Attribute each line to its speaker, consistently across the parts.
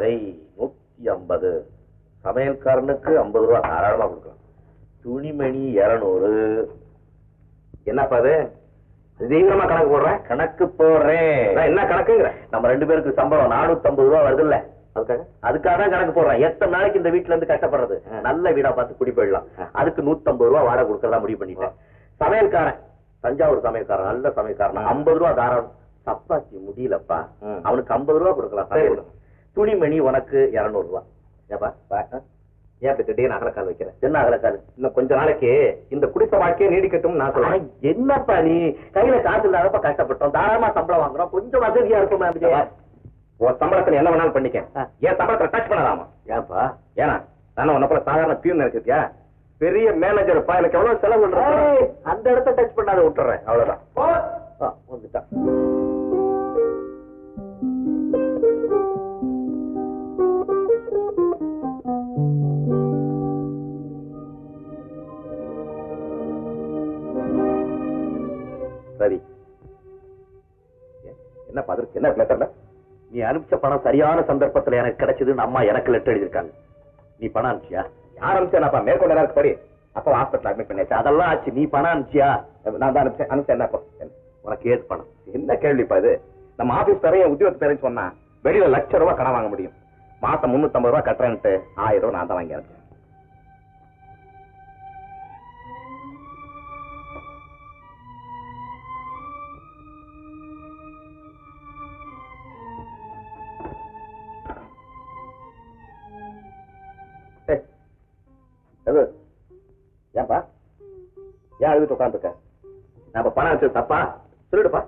Speaker 1: வாடகை நூத்தி ஐம்பது. சமையல்காரனுக்கு ஐம்பது ரூபா தாராளமா கொடுக்கலாம். துணிமணி இருநூறு.
Speaker 2: என்னப்பா அது? தீவிரமா கணக்கு போடுறேன்.
Speaker 1: கணக்கு போடுறேன்.
Speaker 2: என்ன கணக்குங்கிற?
Speaker 1: நம்ம ரெண்டு பேருக்கு சம்பளம் நானூத்தி ரூபா வருதுல்ல.
Speaker 2: அதுக்காக?
Speaker 1: அதுக்காக தான் கணக்கு போடுறேன். எத்தனை நாளைக்கு இந்த வீட்டுல இருந்து கஷ்டப்படுறது. நல்ல வீடா பார்த்து குடி போயிடலாம். அதுக்கு நூத்தி ஐம்பது ரூபா வாடகை கொடுக்கறதா முடிவு பண்ணிட்டேன். சமையல்காரன் தஞ்சாவூர் சமையல்காரன் நல்ல சமையல்காரன். ஐம்பது ரூபா தாராளம். சப்பாத்தி முடியலப்பா. அவனுக்கு ஐம்பது ரூபா கொடுக்கலாம். துணிமணி உனக்கு இருநூறு ரூபா
Speaker 2: ஏப்பா பா, ஆ? ஏன் திடீர்னு அகலக்கால் வைக்கிறேன்
Speaker 1: என்ன
Speaker 2: இன்னுன் கொஞ்ச நாளைக்கு இந்த குடிசை வாழ்க்கையை நீடிக்கட்டும் நான் சொல்றேன்.
Speaker 1: என்னப்பா நீ? கையில காசு இல்லாதப்ப கஷ்டப்பட்டோம். தாராளமா சம்பளம் வாங்குறோம். கொஞ்சம் வசதியா இருக்குமே
Speaker 2: உன் சம்பளத்துல என்ன வேணாலும் பண்ணிக்க. என் சம்பளத்துல டச் பண்ணலாமா?
Speaker 1: ஏன்பா
Speaker 2: ஏன்னா நானும் உன்ன போல சாதாரண பியூன் நினைச்சிருக்கியா? பெரிய மேனேஜர்ப்பா எனக்கு எவ்வளவு செலவு
Speaker 1: அந்த இடத்த டச் பண்ணாத விட்டுறேன்.
Speaker 2: அவ்வளவுதான்.
Speaker 1: பணம் சரியான சந்தர்ப்பத்துல எனக்கு கிடைச்சதுன்னு அம்மா எனக்கு லெட்டர் எழுதியிருக்காங்க. நீ பணம் அனுப்பிச்சியா?
Speaker 2: யார் அனுப்பிச்சேன் மேற்கொண்ட நேரம் படி அப்போ ஹாஸ்பிட்டல் அட்மிட் பண்ணியாச்சா?
Speaker 1: அதெல்லாம் ஆச்சு. நீ பணம் அனுப்பிச்சியா?
Speaker 2: நான் தான் அனுப்பிச்சேன். அனுப்பிச்சேன் என்ன அப்போ?
Speaker 1: உனக்கு ஏது பணம்?
Speaker 2: என்ன கேள்விப்பா இது? நம்ம ஆபீஸ் பேரையும் உத்தியோகத்து பேரையும் சொன்னா வெளியில லட்ச ரூபாய் கடன் வாங்க முடியும். மாசம் முன்னூத்தம்பது ரூபாய் கட்டுறேன்ட்டு ஆயிரம் ரூபாய் நான் தான் வாங்கி அனுப்பிச்சேன். ஏன்பா ஏன் அழுதுட்டு உட்காந்துருக்க நான் இப்ப பணம் வச்சது தப்பா? சொல்லிடுப்பா.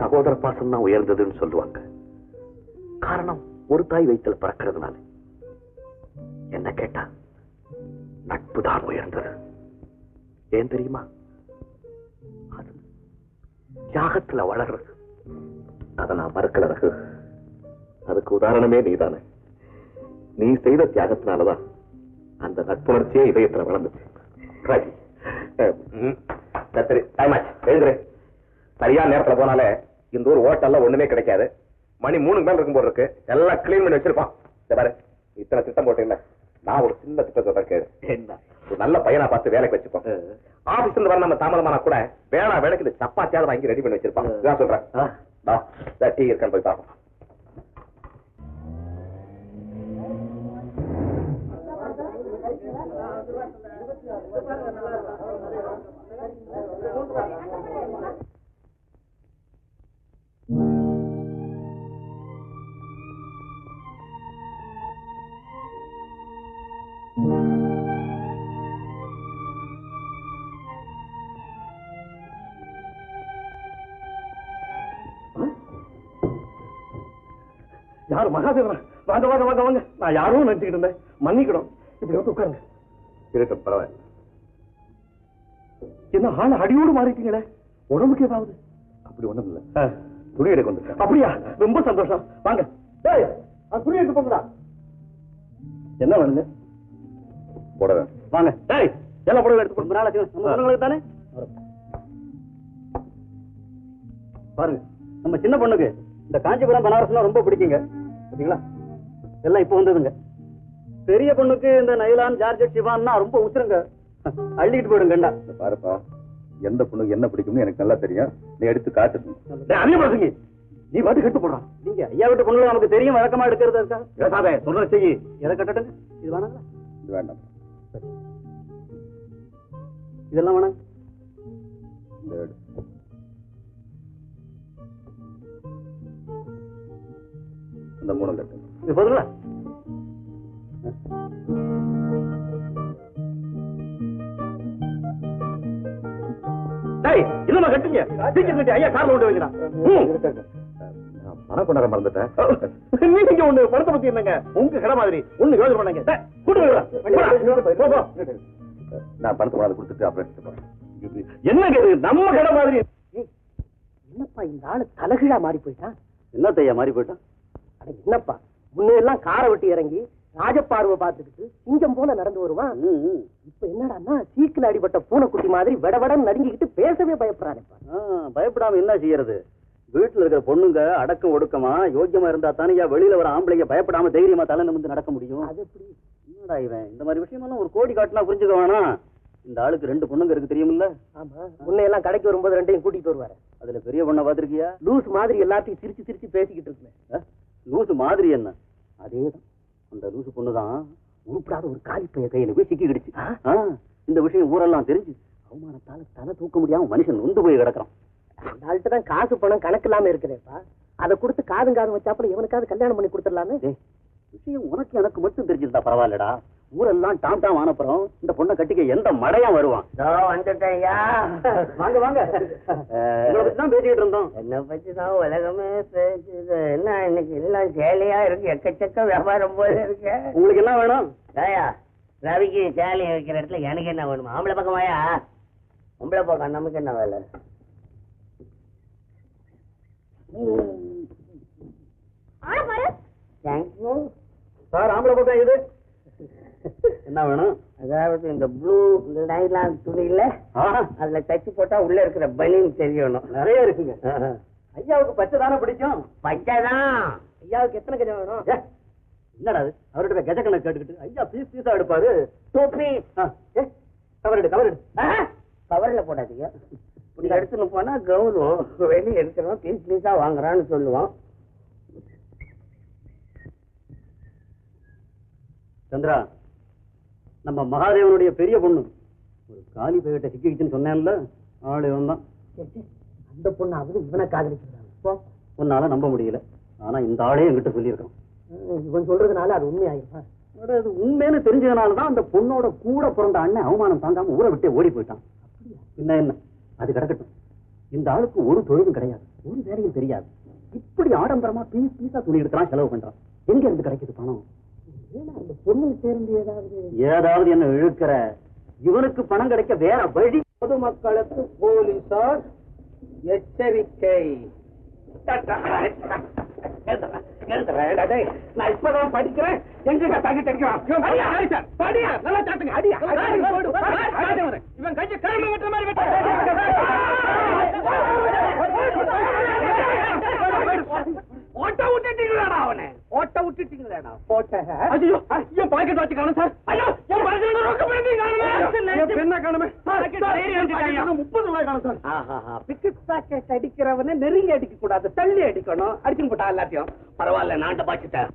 Speaker 1: சகோதர பாசம் தான் உயர்ந்ததுன்னு சொல்லுவாங்க. காரணம் ஒரு தாய் வயித்துல பறக்கிறதுனால. என்ன கேட்டா நட்பு தான் உயர்ந்தது. ஏன் தெரியுமா? அது தியாகத்துல வளர்றது.
Speaker 2: அதை நான் மறுக்கல அதுக்கு உதாரணமே நீதானே. நீ செய்த தியாகத்தினாலதான் அந்த நட்புணர்ச்சியே இதயத்துல வளர்ந்துச்சு. சரி, டைம் ஆச்சு. எழுதுறேன் சரியான நேரத்துல போனாலே இந்த ஊர் ஹோட்டல்ல ஒண்ணுமே கிடைக்காது. மணி மூணுக்கு மேல இருக்கும் போல இருக்கு. எல்லாம் கிளீன் பண்ணி வச்சிருப்பான். பாரு இத்தனை திட்டம் போட்டீங்கல்ல நான் ஒரு சின்ன திட்டம் சொல்றேன் ஒரு நல்ல பையனா பார்த்து வேலைக்கு வச்சுப்போம். ஆபீஸ்ல இருந்து வர நம்ம தாமதமானா கூட வேணா வேலைக்கு இந்த சப்பாத்தியாவது வாங்கி ரெடி பண்ணி வச்சிருப்பான். சொல்றேன். டீ இருக்கான்னு போய் பார்ப்போம்.
Speaker 3: யாரு மகாதேவனா வாங்க வாங்க வாங்க வாங்க. நான் யாரும் நினைச்சுக்கிட்டு இருந்தேன். மன்னிக்கணும். இப்படி வந்து உட்காருங்க.
Speaker 2: இருக்கட்டும் பரவாயில்ல.
Speaker 3: என்ன ஆள் அடியோடு மாறிட்டீங்களே? உடம்புக்கு ஏதாவது?
Speaker 2: அப்படி ஒண்ணும் இல்ல. துணி எடுக்க வந்துருக்கேன்
Speaker 3: அப்படியா? ரொம்ப சந்தோஷம். வாங்க. துணி எடுத்து போங்கடா. என்ன வேணுங்க?
Speaker 2: போட
Speaker 3: வாங்க. டேய் எல்லாம் புடவை எடுத்து ரொம்ப பொண்ணுங்களுக்கு தானே? பாருங்க நம்ம சின்ன பொண்ணுக்கு இந்த காஞ்சிபுரம் பனாரஸ்னா ரொம்ப பிடிக்குங்க. பாத்தீங்களா எல்லாம் இப்போ வந்ததுங்க. பெரிய பொண்ணுக்கு இந்த நைலான் ஜார்ஜெட் சிவான்னா ரொம்ப உசுருங்க. அள்ளிட்டு போயிடும் கண்டா
Speaker 2: பாருப்பா எந்த பொண்ணுக்கு என்ன பிடிக்கும்னு எனக்கு நல்லா தெரியும். நீ எடுத்து காட்டு
Speaker 3: அதே பசங்க. நீ பாட்டு கட்டு போடுறான் நீங்க ஐயா வீட்டு பொண்ணுல நமக்கு தெரியும் வழக்கமா எடுக்கிறது இருக்கா பேசாதே சொல்ற செய்யி. எதை கட்டட்டுங்க? இது வேணாங்களா?
Speaker 2: இது வேண்டாம்.
Speaker 3: இதெல்லாம் வேணாங்க.
Speaker 2: இந்த மூணு கட்டு.
Speaker 3: இது போதுங்களா? இல்லம்மா கட்டுங்க. சீக்கிரம் கட்டி ஐயா கார்ல கொண்டு வைக்கிறான்
Speaker 2: நான் பணம் கொண்டாட மறந்துட்டேன்.
Speaker 3: நீங்க ஒண்ணு பணத்தை பத்தி என்னங்க? உங்க கடை மாதிரி. ஒண்ணு யோசனை பண்ணாங்க. கூட்டு.
Speaker 2: நான் பணத்தை கொண்டாந்து கொடுத்துட்டு அப்புறம்
Speaker 3: என்னங்க இது? நம்ம கடை மாதிரி.
Speaker 4: என்னப்பா இந்த ஆளு தலகிழா மாறி போயிட்டான்?
Speaker 3: என்னத்தையா மாறி போயிட்டான்?
Speaker 4: அட என்னப்பா? முன்னையெல்லாம் காரை விட்டு இறங்கி ராஜபார்வை பார்த்துக்கிட்டு சிங்கம் போல நடந்து வருவான். இப்ப என்னடான்னா சீக்கில அடிபட்ட பூனைக்குட்டி மாதிரி விடவடம் நடுங்கிக்கிட்டு பேசவே பயப்படுறானேப்பா
Speaker 3: ஆ, பயப்படாம என்ன செய்யறது? வீட்டுல இருக்கிற பொண்ணுங்க அடக்கம் ஒடுக்கமா யோக்கியமா இருந்தா தானே வெளியில வர ஆம்பளைங்க பயப்படாம தைரியமா தலை நிமிர்ந்து நடக்க முடியும்?
Speaker 4: அது எப்படி?
Speaker 3: என்னடா இவன்? இந்த மாதிரி விஷயமெல்லாம் ஒரு கோடி காட்டினா புரிஞ்சுக்க வேணாம் இந்த ஆளுக்கு ரெண்டு பொண்ணுங்க இருக்கு தெரியுமில்ல?
Speaker 4: முன்ன எல்லாம் கடைக்கு வரும்போது ரெண்டையும் கூட்டிட்டு வருவாரு.
Speaker 3: அதுல பெரிய பொண்ணை பாத்திருக்கியா
Speaker 4: லூஸ் மாதிரி எல்லாத்தையும் சிரிச்சு சிரிச்சு பேசிக்கிட்டு இருக்கேன்
Speaker 3: லூசு மாதிரி என்ன? அதேதான். அந்த லூசு பொண்ணுதான் உருப்படாத ஒரு காலி பைய கையில போய் சிக்கிக்கிடுச்சு. இந்த விஷயம் ஊரெல்லாம் தெரிஞ்சு அவமானத்தால தலை தூக்க முடியாம மனுஷன் நொந்து போய் கிடக்குறான்.
Speaker 4: அந்த தான் காசு பணம் கணக்கு இல்லாம இருக்கிறேப்பா அதை கொடுத்து காதும் காதும் வச்சாப்புல எவனுக்காவது கல்யாணம் பண்ணி கொடுத்துடலாமே?
Speaker 3: விஷயம் உனக்கு எனக்கு மட்டும் தெரிஞ்சிருந்தா பரவாயில்லடா. ஊரெல்லாம் டாம் டாம் ஆனப்புறம் இந்த பொண்ணை கட்டிக்க எந்த மடையா வருவான்.
Speaker 5: வந்துட்டேயா
Speaker 3: வாங்க வாங்க. தான் பேசிக்கிட்டு இருந்தோம்.
Speaker 5: என்ன பத்தி தான் உலகமே பேசுது. என்ன இன்னைக்கு எல்லாம் சேலையா இருக்கு? எக்கச்சக்க வியாபாரம் போல இருக்கு.
Speaker 3: உங்களுக்கு என்ன வேணும்?
Speaker 5: ஏயா ரவிக்கு சேலை வைக்கிற இடத்துல எனக்கு என்ன வேணுமா? ஆம்பளை பக்கமாயா? பொம்பளை பக்கம் நமக்கு என்ன வேலை? தேங்க்யூ
Speaker 3: சார் ஆம்பளை பக்கம் இது என்ன வேணும்?
Speaker 5: அதாவது இந்த ப்ளூ நைலான் துணியில அதுல தச்சு போட்டா உள்ள இருக்கிற பனின்னு தெரியணும்.
Speaker 3: நிறைய இருக்குங்க. ஐயாவுக்கு பச்சை தானே பிடிக்கும்?
Speaker 5: பச்சைதான்
Speaker 4: ஐயாவுக்கு எத்தனை கஜம் வேணும்?
Speaker 3: என்னடா அது? அவர்கிட்ட கஜ கணக்கு கேட்டுக்கிட்டு ஐயா பீஸ் பீஸா எடுப்பாரு.
Speaker 5: டோப்பி
Speaker 3: ஆ, ஏ, கவர் எடு கவர் எடு.
Speaker 5: கவர்ல போடாதீங்க. இப்படி எடுத்துன்னு போனா கௌரவம் வெளியே எடுக்கிறோம் பீஸ் பீஸா வாங்குறான்னு சொல்லுவோம்.
Speaker 3: சந்திரா நம்ம மகாதேவனுடைய பெரிய பொண்ணு. ஒரு காலி பையிட்ட சிக்கிக்கிச்சுன்னு சொன்னேன்ல ஆளு இவன் தான்
Speaker 4: அந்த பொண்ணு அவரு இவனை காதலிக்கிறாங்க
Speaker 3: உன்னால நம்ப முடியல. ஆனா இந்த ஆளே என்கிட்ட சொல்லியிருக்கான்.
Speaker 4: இவன் சொல்றதுனால அது உண்மையாயிருப்பா
Speaker 3: அட, அது உண்மைன்னு தெரிஞ்சதுனால தான் அந்த பொண்ணோட கூட பிறந்த அண்ணன் அவமானம் தாங்காம ஊரை விட்டே ஓடி போயிட்டான். என்ன என்ன? அது கிடக்கட்டும். இந்த ஆளுக்கு ஒரு தொழிலும் கிடையாது. ஒரு வேலையும் தெரியாது. இப்படி ஆடம்பரமா பீஸ் பீஸா துணி எடுக்கிறான் செலவு பண்றான். எங்க இருந்து கிடைக்குது பணம்?
Speaker 4: ஏதாவது
Speaker 3: என்ன இழுக்கிற? இவனுக்கு பணம் கிடைக்க வேற வழி?
Speaker 5: பொதுமக்களுக்கு போலீசார் எச்சரிக்கை. நான் இப்பதான் படிக்கிறேன். எங்க தங்கி தெரிக்கிறான் படியா நல்லா சாட்டுங்க அடியா இவன் கையை கிளம்பி விட்ட மாதிரி ஓட்ட விட்டுட்டீங்களாடா அவனை ஓட்ட விட்டுட்டீங்களாடா போட்ட ஐயோ ஐயோ பாக்கெட் வாட்ச் காணும் சார் ஐயோ என் பாக்கெட்ல ரொக்க பண்ணி காணுமே என்ன காணுமே முப்பது ரூபாய் காணும் சார் ஆஹா பிக்கெட் பாக்கெட் அடிக்கிறவனை நெருங்கி அடிக்க கூடாது தள்ளி அடிக்கணும். அடிச்சுன்னு போட்டா எல்லாத்தையும். பரவாயில்ல நான்ட்ட பாய்ச்சிட்டேன்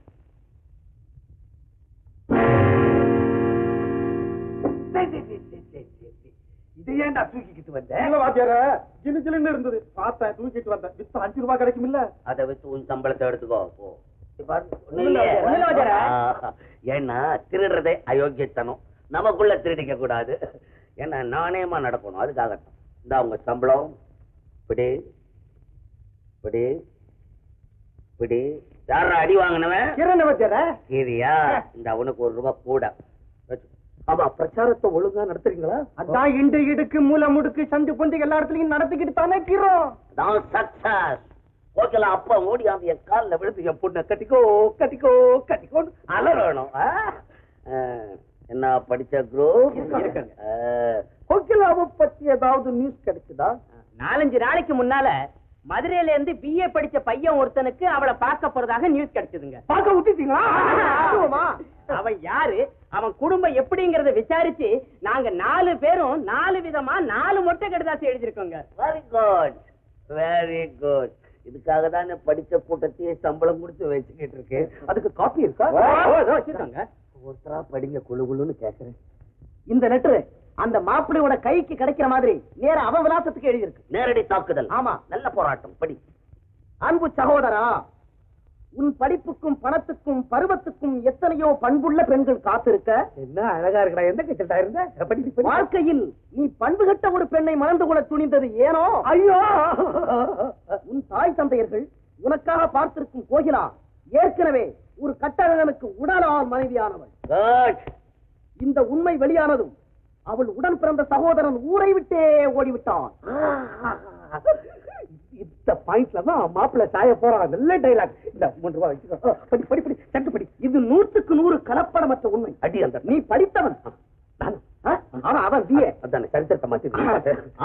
Speaker 5: இது ஏன்டா தூக்கிக்கிட்டு வந்த?
Speaker 6: இல்ல வாத்தியார ஜிலுன்னு இருந்தது. பார்த்தேன் தூக்கிட்டு வந்தேன். வித்து அஞ்சு ரூபாய் கிடைக்கும் இல்ல
Speaker 1: அதை வச்சு உன் சம்பளத்தை எடுத்துக்கோ போ. ஏன்னா திருடுறதே அயோக்கியத்தனம். நமக்குள்ள திருடிக்க கூடாது ஏன்னா நாணயமா நடக்கணும். அதுக்காகத்தான். இந்த உங்க சம்பளம். பிடி. பிடி பிடி. யாரா அடி வாங்கினவன்? கீரியா இந்த அவனுக்கு ஒரு ரூபாய் கூட.
Speaker 5: ஆமா பிரச்சாரத்தை ஒழுங்கா நடத்துறீங்களா? அதான் இண்டு இடுக்கு மூல முடுக்கு சந்து பொந்து எல்லா இடத்துலயும் நடத்திக்கிட்டு தானே கீரோம்
Speaker 1: தான் சக்சஸ் ஓகேல அப்பா ஓடியாந்து என் காலில் விழுந்து என் பொண்ணை கட்டிக்கோ கட்டிக்கோ கட்டிக்கோன்னு அலறணும். என்ன படிச்ச குரூப்.
Speaker 5: கோகிலாவை பத்தி ஏதாவது நியூஸ் கிடைக்குதா
Speaker 4: நாலஞ்சு நாளைக்கு முன்னால மதுரையில இருந்து பிஏ படிச்ச பையன் ஒருத்தனுக்கு அவளை பார்க்க போறதாக நியூஸ் கிடைச்சதுங்க.
Speaker 5: பார்க்க விட்டுட்டீங்களா.
Speaker 4: அவன் யாரு? அவன் குடும்பம் எப்படிங்கறத விசாரிச்சு நாங்க நாலு பேரும் நாலு விதமா நாலு மொட்டை கடுதாசி எழுதிருக்கோங்க
Speaker 1: வெரி குட் வெரி குட் இதுக்காக தான் படிச்ச கூட்டத்தையே சம்பளம் கொடுத்து வச்சுக்கிட்டு இருக்கு
Speaker 5: அதுக்கு காப்பி இருக்கா?
Speaker 4: வச்சிருக்காங்க.
Speaker 1: ஒருத்தரா படிங்க குழு குழுன்னு கேக்குறேன்.
Speaker 4: இந்த லெட்டர் அந்த மாப்பிள்ளையோட கைக்கு கிடைக்கிற மாதிரி நேரா அவன் விலாசத்துக்கு எழுதியிருக்கு.
Speaker 1: நேரடி தாக்குதல்.
Speaker 4: ஆமா.
Speaker 1: நல்ல போராட்டம். படி.
Speaker 4: அன்பு சகோதரா உன் படிப்புக்கும் பணத்துக்கும் பருவத்துக்கும் எத்தனையோ பண்புள்ள பெண்கள் காத்திருக்க?
Speaker 5: என்ன அழகா இருக்கடா. எந்த கச்சட்டா இருந்த.
Speaker 4: வாழ்க்கையில் நீ பண்புகட்ட ஒரு பெண்ணை மணந்து கொள்ள துணிந்தது ஏனோ?
Speaker 5: ஐயோ!
Speaker 4: உன் தாய் தந்தையர்கள் உனக்காக பார்த்திருக்கும் கோகிலா ஏற்கனவே ஒரு கட்டழகனுக்கு உடலால் மனைவியானவள். இந்த உண்மை வெளியானதும் அவள் உடன் பிறந்த சகோதரன் ஊரை விட்டே ஓடிவிட்டான்.
Speaker 5: இந்த பாயிண்ட்ல தான் மாப்பிள்ள சாய போறான். நல்ல டைலாக் இந்த மூன்று ரூபாய் வச்சுக்கோ படி படி படி சட்டு படி.
Speaker 4: இது நூற்றுக்கு நூறு கலப்படமற்ற உண்மை.
Speaker 1: அடி அந்த
Speaker 4: நீ படித்தவன்.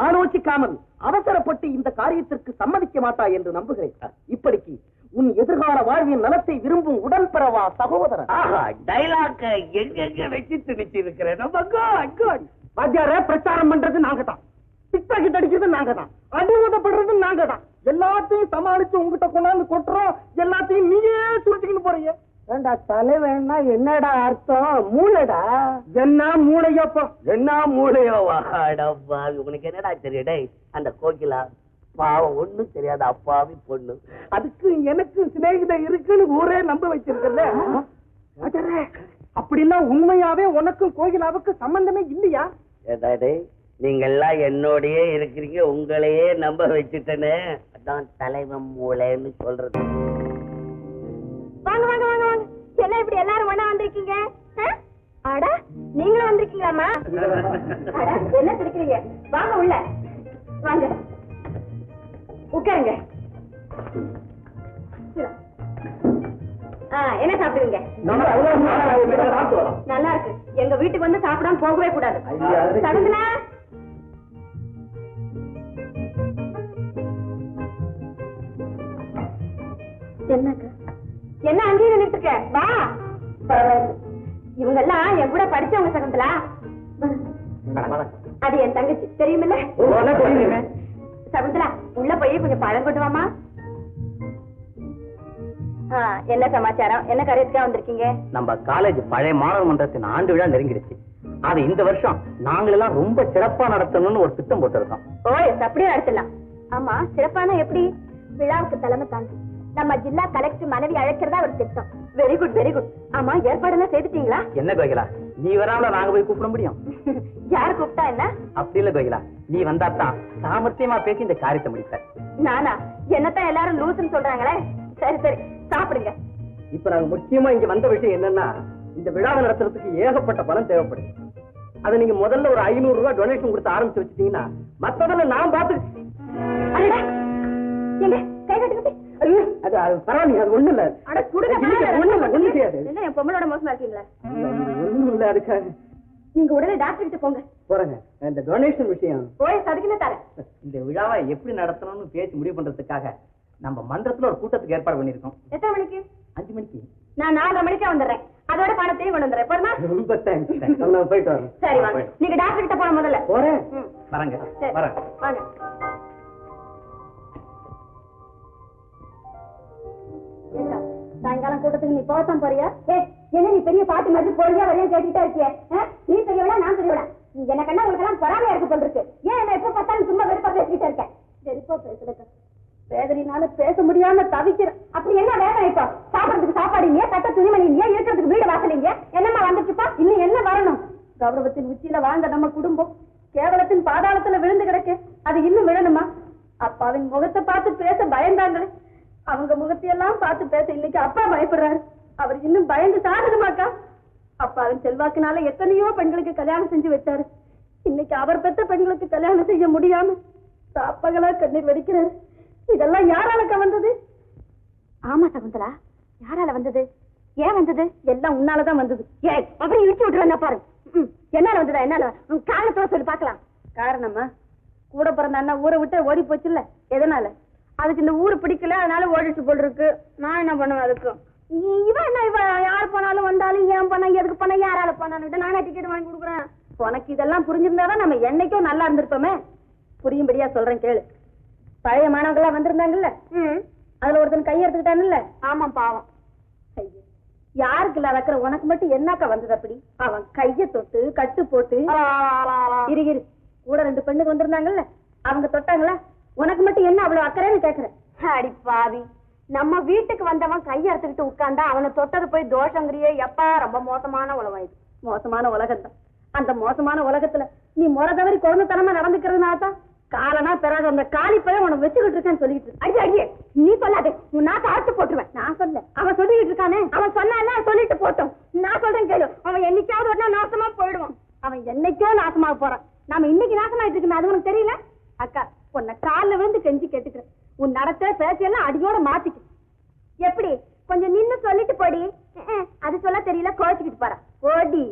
Speaker 4: ஆலோசிக்காமல் அவசரப்பட்டு இந்த காரியத்திற்கு சம்மதிக்க மாட்டாய் என்று நம்புகிறேன். இப்படிக்கு உன் எதிர்கால வாழ்வின் நலத்தை விரும்பும் உடன்பிறவா சகோதரன்.
Speaker 5: ஆஹா டைலாக்க எங்கெங்க வச்சு திணிச்சு இருக்கிறேன் நம்ம குட் குட்
Speaker 4: வாத்தியார பிரச்சாரம் பண்றது நாங்க தான் பிக்பாக்கெட் அடிக்கிறது நாங்க தான் அடி உதப்படுறது நாங்க தான் எல்லாத்தையும் சமாளிச்சு உங்ககிட்ட கொண்டாந்து கொட்டுறோம். எல்லாத்தையும் நீயே சுருட்டிக்கிட்டு போறீங்க.
Speaker 7: ஏண்டா தலைவன்னா என்னடா அர்த்தம்? மூளைடா.
Speaker 4: என்ன மூளையப்பா?
Speaker 5: என்ன மூளையோ? வாடப்பா உனக்கு என்னடா தெரியும்? டேய் அந்த கோகிலா பாவம் ஒண்ணும் தெரியாத அப்பாவி பொண்ணு. அதுக்கு எனக்கு சிநேகிதம் இருக்குன்னு ஊரே நம்ப வச்சிருக்கல
Speaker 4: அப்படின்னா உண்மையாவே உனக்கும் கோகிலாவுக்கு சம்பந்தமே இல்லையா?
Speaker 5: நீங்க எல்லாம் என்னோடயே இருக்கிறீங்க உங்களையே நம்ப வச்சுட்டேனே. அதான் தலைவன் மூளைன்னு சொல்றது.
Speaker 8: வாங்க வாங்க வாங்க வாங்க. என்ன இப்படி எல்லாரும் ஒண்ணா வந்திருக்கீங்க? அட நீங்களும் வந்திருக்கீங்களாமா அட என்ன சிரிக்கிறீங்க? வாங்க உள்ள. வாங்க. உட்காருங்க. ஆ, என்ன சாப்பிடுவீங்க? நல்லா இருக்கு எங்க வீட்டுக்கு வந்து சாப்பிடாம போகவே கூடாது. சகுந்தலா! என்னக்கா என்ன அங்கேயே நின்னுட்டு இருக்க? வா. இவங்க எல்லாம் என் கூட படிச்சவங்க சகுந்தலா. அது என் தங்கச்சி. தெரியுமில்ல? சகுந்தலா உள்ள போய் கொஞ்சம் பழம் கொண்டு வாமா என்ன சமாச்சாரம்? என்ன கருத்துக்கா வந்திருக்கீங்க?
Speaker 9: நம்ம காலேஜ் பழைய மாணவர் மன்றத்தின் ஆண்டு விழா நெருங்கிடுச்சு. அது இந்த வருஷம் நாங்களெல்லாம் ரொம்ப சிறப்பா நடத்தணும்னு ஒரு திட்டம் போட்டிருக்கோம்.
Speaker 8: ஓ அப்படியே நடத்தலாம். ஆமா சிறப்பான எப்படி? விழாவுக்கு தலைமை தாங்கி நம்ம ஜில்லா கலெக்டர் மனைவி அழைக்கிறதா ஒரு திட்டம். வெரி குட் வெரி குட் ஆமா ஏற்பாடெல்லாம் செய்துட்டீங்களா?
Speaker 9: என்ன கோகிலா? நீ வராமல நாங்க போய் கூப்பிட முடியும்.
Speaker 8: யார் கூப்பிட்டா என்ன?
Speaker 9: அப்படி இல்ல கோகிலா. நீ வந்தா தான் சாமர்த்தியமா பேசி இந்த காரியத்தை முடிப்ப
Speaker 8: நானா? என்னத்தான் எல்லாரும் லூசுன்னு சொல்றாங்களே? சரி சரி. சாப்பிடுங்க.
Speaker 4: இப்ப நாங்க முக்கியமா இங்க வந்த விஷயம் என்னன்னா இந்த விழாவை நடத்துறதுக்கு ஏகப்பட்ட பணம் தேவைப்படுது. அதை நீங்க முதல்ல ஒரு ஐநூறு ரூபாய் டொனேஷன் கொடுத்து ஆரம்பிச்சு வச்சுட்டீங்கன்னா மத்ததெல்லாம் நான் பார்த்து
Speaker 8: எங்க
Speaker 4: அது அது பரவாயில்ல அது ஒண்ணு இல்ல.
Speaker 8: அட குடுங்க
Speaker 4: இல்ல, ஒண்ணு இல்ல ஒண்ணு செய்யாது
Speaker 8: என்ன என் பொம்மலோட மோசமா இருக்கீங்களா
Speaker 4: ஒண்ணும் இல்ல அதுக்காக.
Speaker 8: நீங்க உடனே டாக்டர் கிட்ட போங்க.
Speaker 4: போறேங்க. இந்த டொனேஷன் விஷயம்.
Speaker 8: போய் சதுக்கின தரேன்?
Speaker 9: இந்த விழாவை எப்படி நடத்தணும்னு பேசி முடிவு பண்றதுக்காக நம்ம மன்றத்துல ஒரு கூட்டத்துக்கு ஏற்பாடு பண்ணிருக்கோம்
Speaker 8: எத்தனை மணிக்கு?
Speaker 9: அஞ்சு மணிக்கு.
Speaker 8: நான் நாலரை மணிக்கே வந்துடுறேன். அதோட பணத்தையும் கொண்டு வந்துடுறேன். போறமா
Speaker 4: ரொம்ப தேங்க்ஸ் நான் போயிட்டு வரேன்.
Speaker 8: சரி வாங்க. நீங்க டாக்டர் கிட்ட போன முதல்ல.
Speaker 4: போறேன்.
Speaker 9: வரங்க
Speaker 8: சரி.
Speaker 9: வரேன்.
Speaker 8: வாங்க. சாயங்காலம் கூட்டத்துக்கு நீ போகத்தான் போறியா? ஏ என்ன நீ பெரிய பாட்டு மாதிரி போறியா வரையா கேட்டுட்டா இருக்கிய? நீ பெரியவளா நான் பெரியவளா? நீ என்ன உங்களுக்கு எல்லாம் பொறாமையா இருக்கு போல் இருக்கு. ஏன் என்ன எப்ப பார்த்தாலும் சும்மா வெறுப்பா பேசிக்கிட்டே இருக்க? வெறுப்பா பேசுறக்க வேதனைனால பேச முடியாம தவிக்கிறேன் அப்படி என்ன வேதனை இப்போ? சாப்பிடறதுக்கு சாப்பாடு இல்லையா கட்ட துணிமணி இல்லையா இருக்கிறதுக்கு வீடு வாசல் இல்லையா? என்னம்மா வந்துட்டுப்பா? இன்னும் என்ன வரணும்? கௌரவத்தின் உச்சியில வாழ்ந்த நம்ம குடும்பம். கேவலத்தின் பாதாளத்துல விழுந்து கிடக்கு. அது இன்னும் விழணுமா? அப்பாவின் முகத்தை பார்த்து பேச பயந்தாங்களே. அவங்க முகத்தையெல்லாம் பார்த்து பேச இன்னைக்கு அப்பா பயப்படுறாரு. அவர் இன்னும் பயந்து சாகுதுமாக்கா அப்பாவின் செல்வாக்குனால எத்தனையோ பெண்களுக்கு கல்யாணம் செஞ்சு வச்சாரு. இன்னைக்கு அவர் பெற்ற பெண்களுக்கு கல்யாணம் செய்ய முடியாம சாப்பகளா கண்ணீர் வெடிக்கிறாரு. இதெல்லாம் யாராலக்கா வந்தது? ஆமா சகுந்தலா யாரால வந்தது? ஏன் வந்தது? எல்லாம் உன்னாலதான் வந்தது. ஏ அப்புறம் இழுச்சு விட்டுருவேன் பாரு. என்னால வந்ததா என்னால காரணத்தோட சொல்லி பார்க்கலாம். காரணமா கூட பிறந்த அண்ணா ஊரை விட்டு ஓடி போச்சுல்ல. எதனால? அதுக்கு இந்த ஊரு பிடிக்கல அதனால ஓடிட்டு போல் இருக்கு. நான் என்ன பண்ணுவேன் அதுக்கு? இவன் என்ன இவ? யார் போனாலும் வந்தாலும் ஏன் போனா எதுக்கு போனா யாரால போனான்னு நானே டிக்கெட் வாங்கி கொடுக்குறேன். உனக்கு இதெல்லாம் புரிஞ்சிருந்தாதான் நம்ம என்னைக்கும் நல்லா இருந்திருப்போமே. புரியும்படியா சொல்றேன் கேளு. பழைய மாணவர்கள்லாம் வந்திருந்தாங்கல்ல? அதுல ஒருத்தன் கை எடுத்துக்கிட்டான்ல? ஆமா பாவம். யாருக்கு இல்ல வைக்கிற உனக்கு மட்டும் என்னக்கா வந்தது அப்படி? அவன் கைய தொட்டு கட்டு போட்டு. இரு இரு. கூட ரெண்டு பெண்ணுக்கு வந்திருந்தாங்கல்ல? அவங்க தொட்டாங்களா? உனக்கு மட்டும் என்ன அவ்வளவு அக்கறைன்னு கேக்குறேன்? அடி பாவி. நம்ம வீட்டுக்கு வந்தவன் கைய எடுத்துக்கிட்டு உட்கார்ந்தா அவனை தொட்டது போய் தோஷங்கிறியே. எப்பா ரொம்ப மோசமான உலகம் இது மோசமான உலகம் தான் அந்த மோசமான உலகத்துல நீ முறை தவறி குழந்தைத்தனமா நடந்துக்கிறதுனால தான் காலனா பிறகு அந்த காலி பையன் உனக்கு வச்சுக்கிட்டு இருக்கேன்னு சொல்லிட்டு இருக்கு. அடி அடியே நீ சொல்லாதே. உன் நாட்டை அறுத்து போட்டுருவேன். நான் சொல்ல அவன் சொல்லிட்டு இருக்கானே. அவன் சொன்னானே சொல்லிட்டு போட்டோம். நான் சொல்றேன் கேளு. அவன் என்னைக்காவது ஒரு நாள் நாசமா போயிடுவான். அவன் என்னைக்கோ நாசமாக போறான். நாம இன்னைக்கு நாசமாயிட்டு இருக்குமே அது உனக்கு தெரியல? அக்கா உன்னை காலில் விழுந்து கெஞ்சி கேட்டுக்கிறேன். உன் நடத்த பேச்செல்லாம் அடியோட மாத்திக்க. எப்படி? கொஞ்சம் நின்னு சொல்லிட்டு போடி. அது சொல்ல தெரியல கோச்சிக்கிட்டு போறா. ஓடி